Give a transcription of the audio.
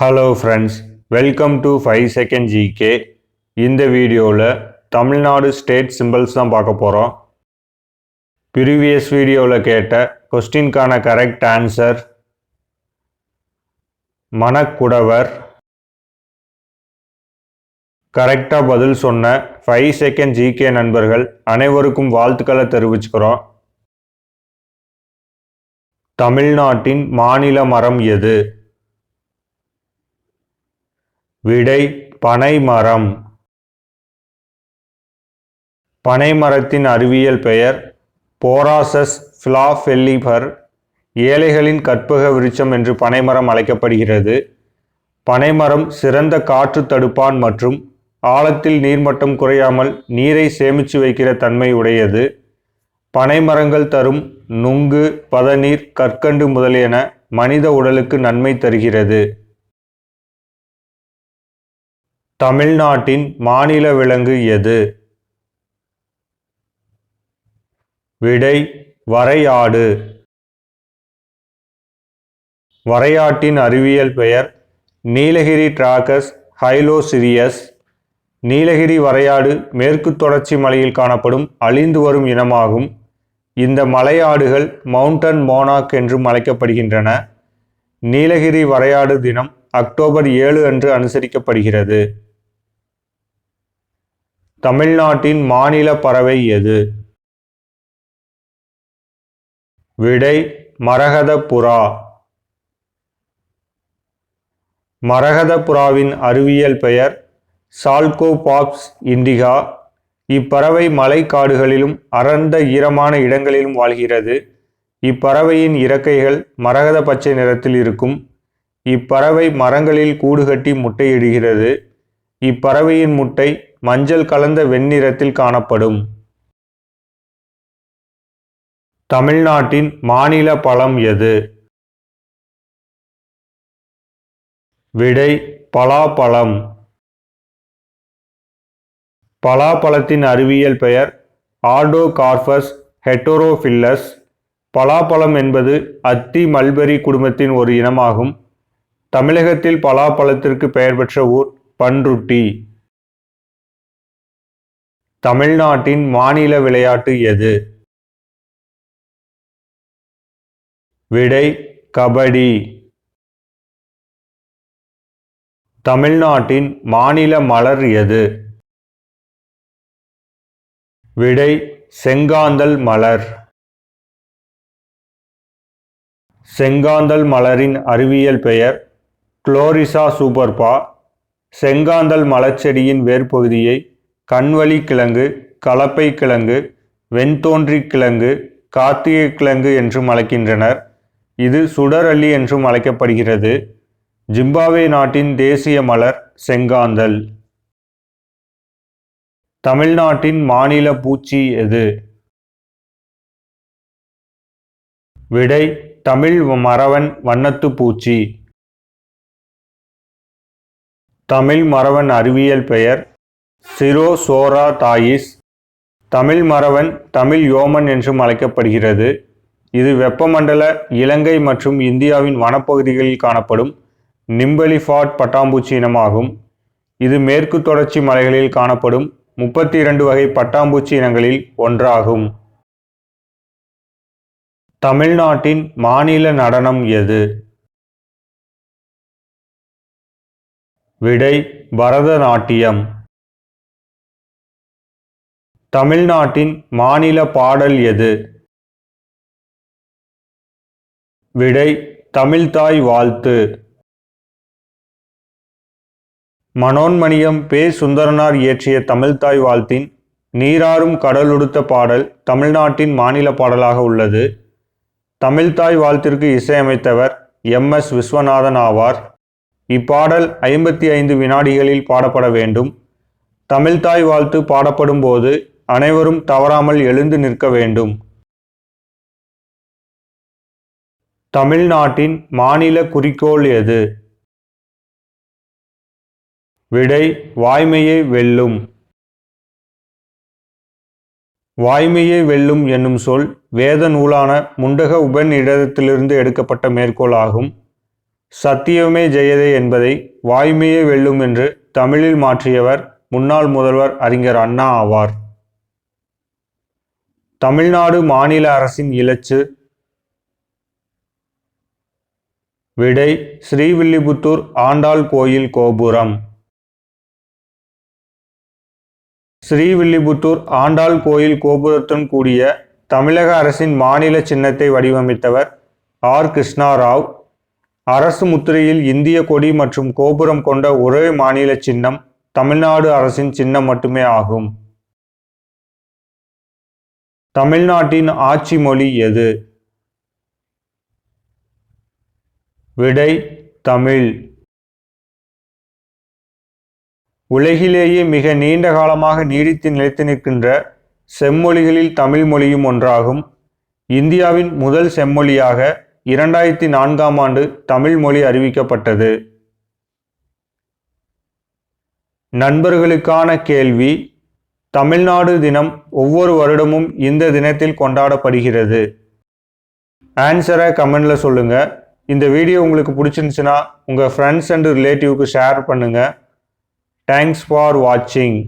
Hello friends welcome to five second GK இந்த வீடியோவில் Tamil Nadu state symbols தான் பார்க்க போகிறோம் ப்ரீவியஸ் வீடியோவில் கேட்ட கொஸ்டின்கான கரெக்ட் ஆன்சர் மணக்குடவர். கரெக்டாக பதில் சொன்ன ஃபைவ் செகண்ட் ஜிகே நண்பர்கள் அனைவருக்கும் வாழ்த்துக்களை தெரிவிச்சுக்கிறோம். தமிழ்நாட்டின் மாநில மரம் எது? விடை பனைமரம். பனைமரத்தின் அறிவியல் பெயர் போராசஸ் ஃபிலாஃபெல்லிபர் ஏழைகளின் கற்பக விருட்சம் என்று பனைமரம் அழைக்கப்படுகிறது. பனைமரம் சிறந்த காற்று தடுப்பான் மற்றும் ஆழத்தில் நீர்மட்டம் குறையாமல் நீரை சேமித்து வைக்கிற தன்மை உடையது. பனைமரங்கள் தரும் நுங்கு பதநீர் கற்கண்டு முதலியன மனித உடலுக்கு நன்மை தருகிறது. தமிழ்நாட்டின் மாநில விலங்கு எது? விடை வரையாடு. வரையாட்டின் அறிவியல் பெயர் நீலகிரி டிராகஸ் ஹைலோசிரியஸ். நீலகிரி வரையாடு மேற்கு தொடர்ச்சி மலையில் காணப்படும் அழிந்து வரும் இனமாகும். இந்த மலையாடுகள் மவுண்டன் மோனாக் என்றும் அழைக்கப்படுகின்றன. நீலகிரி வரையாடு தினம் அக்டோபர் ஏழு அன்று அனுசரிக்கப்படுகிறது. தமிழ்நாட்டின் மாநில பறவை எது? விடை மரகத புறா மரகத புறாவின் அறிவியல் பெயர் சால்கோபாப்ஸ் இண்டிகா. இப்பறவை மலைக்காடுகளிலும் அடர்ந்த ஈரமான இடங்களிலும் வாழ்கிறது. இப்பறவையின் இறக்கைகள் மரகத பச்சை நிறத்தில் இருக்கும். இப்பறவை மரங்களில் கூடு கட்டி முட்டையிடுகிறது. இப்பறவையின் முட்டை மஞ்சள் கலந்த வெண்ணிறத்தில் காணப்படும். தமிழ்நாட்டின் மாநில பழம் எது? விடை பலாப்பழம். பலாப்பழத்தின் அறிவியல் பெயர் ஆர்டோகார்பஸ் ஹெட்டோரோஃபில்லஸ். பலாப்பழம் என்பது அத்தி மல்பெரி குடும்பத்தின் ஒரு இனமாகும். தமிழகத்தில் பலாப்பழத்திற்கு பெயர் பெற்ற ஊர் பன்ருட்டி தமிழ்நாட்டின் மாநில விளையாட்டு எது? விடை கபடி. தமிழ்நாட்டின் மாநில மலர் எது? விடை செங்காந்தல் மலர். செங்காந்தல் மலரின் அறிவியல் பெயர் குளோரிசா சூப்பர்பா செங்காந்தல் மலச்செடியின் வேர்ப்பகுதியை கண்வழி கிழங்கு கலப்பை கிழங்கு வெண்தோன்றி கிழங்கு கார்த்திகை கிழங்கு என்றும் அழைக்கின்றனர். இது சுடரள்ளி என்றும் அழைக்கப்படுகிறது. ஜிம்பாவே நாட்டின் தேசிய மலர் செங்காந்தல். தமிழ்நாட்டின் மாநில பூச்சி எது? விடை தமிழ் மறவன் வண்ணத்து பூச்சி. தமிழ் மறவன் அறிவியல் பெயர் சிரோசோரா தாயிஸ். தமிழ் மறவன் தமிழ் யோமன் என்றும் அழைக்கப்படுகிறது. இது வெப்பமண்டல இலங்கை மற்றும் இந்தியாவின் வனப்பகுதிகளில் காணப்படும் நிம்பலிஃபாட் பட்டாம்பூச்சி இனமாகும். இது மேற்கு தொடர்ச்சி மலைகளில் காணப்படும் முப்பத்தி இரண்டு வகை பட்டாம்பூச்சி இனங்களில் ஒன்றாகும். தமிழ்நாட்டின் மாநில நடனம் எது? விடை பரதநாட்டியம். தமிழ்நாட்டின் மாநில பாடல் எது? விடை தமிழ்தாய் வாழ்த்து. மனோன்மணியம் பே சுந்தரனார் இயற்றிய தமிழ்தாய் வாழ்த்தின் நீராறும் கடலுடுத்த பாடல் தமிழ்நாட்டின் மாநில பாடலாக உள்ளது. தமிழ்தாய் வாழ்த்திற்கு இசையமைத்தவர் எம் எஸ் விஸ்வநாதன் ஆவார். இப்பாடல் ஐம்பத்தி ஐந்து வினாடிகளில் பாடப்பட வேண்டும். தமிழ்தாய் வாழ்த்து பாடப்படும் போது அனைவரும் தவறாமல் எழுந்து நிற்க வேண்டும். தமிழ்நாட்டின் மாநில குறிக்கோள் எது? விடை வாய்மையை வெல்லும். வாய்மையை வெல்லும் என்னும் சொல் வேத நூலான முண்டக உபநிடதத்திலிருந்து எடுக்கப்பட்ட மேற்கோள் ஆகும். சத்தியமே ஜெயதே என்பதை வாய்மையே வெல்லும் என்று தமிழில் மாற்றியவர் முன்னாள் முதல்வர் அறிஞர் அண்ணா ஆவார். தமிழ்நாடு மாநில அரசின் இலச்சு விடை ஸ்ரீவில்லிபுத்தூர் ஆண்டாள் கோயில் கோபுரம். ஸ்ரீவில்லிபுத்தூர் ஆண்டாள் கோயில் கோபுரத்துடன் கூடிய தமிழக அரசின் மாநில சின்னத்தை வடிவமைத்தவர் ஆர். கிருஷ்ணாராவ் அரசு முத்திரையில் இந்திய கொடி மற்றும் கோபுரம் கொண்ட ஒரே மாநில சின்னம் தமிழ்நாடு அரசின் சின்னம் மட்டுமே ஆகும். தமிழ்நாட்டின் ஆட்சி மொழி எது? விடை தமிழ். உலகிலேயே மிக நீண்ட காலமாக நீடித்து நிலைத்து நிற்கின்ற செம்மொழிகளில் தமிழ் மொழியும் ஒன்றாகும். இந்தியாவின் முதல் செம்மொழியாக இரண்டாயிரத்தி நான்காம் ஆண்டு தமிழ் மொழி அறிவிக்கப்பட்டது. நண்பர்களுக்கான கேள்வி தமிழ்நாடு தினம் ஒவ்வொரு வருடமும் இந்த தினத்தில் கொண்டாடப்படுகிறது. ஆன்சரை கமெண்டில் சொல்லுங்கள் இந்த வீடியோ உங்களுக்கு பிடிச்சிருந்துச்சுன்னா உங்கள் ஃப்ரெண்ட்ஸ் அண்ட் ரிலேட்டிவ்க்கு ஷேர் பண்ணுங்கள் தேங்க்ஸ் ஃபார் வாட்சிங்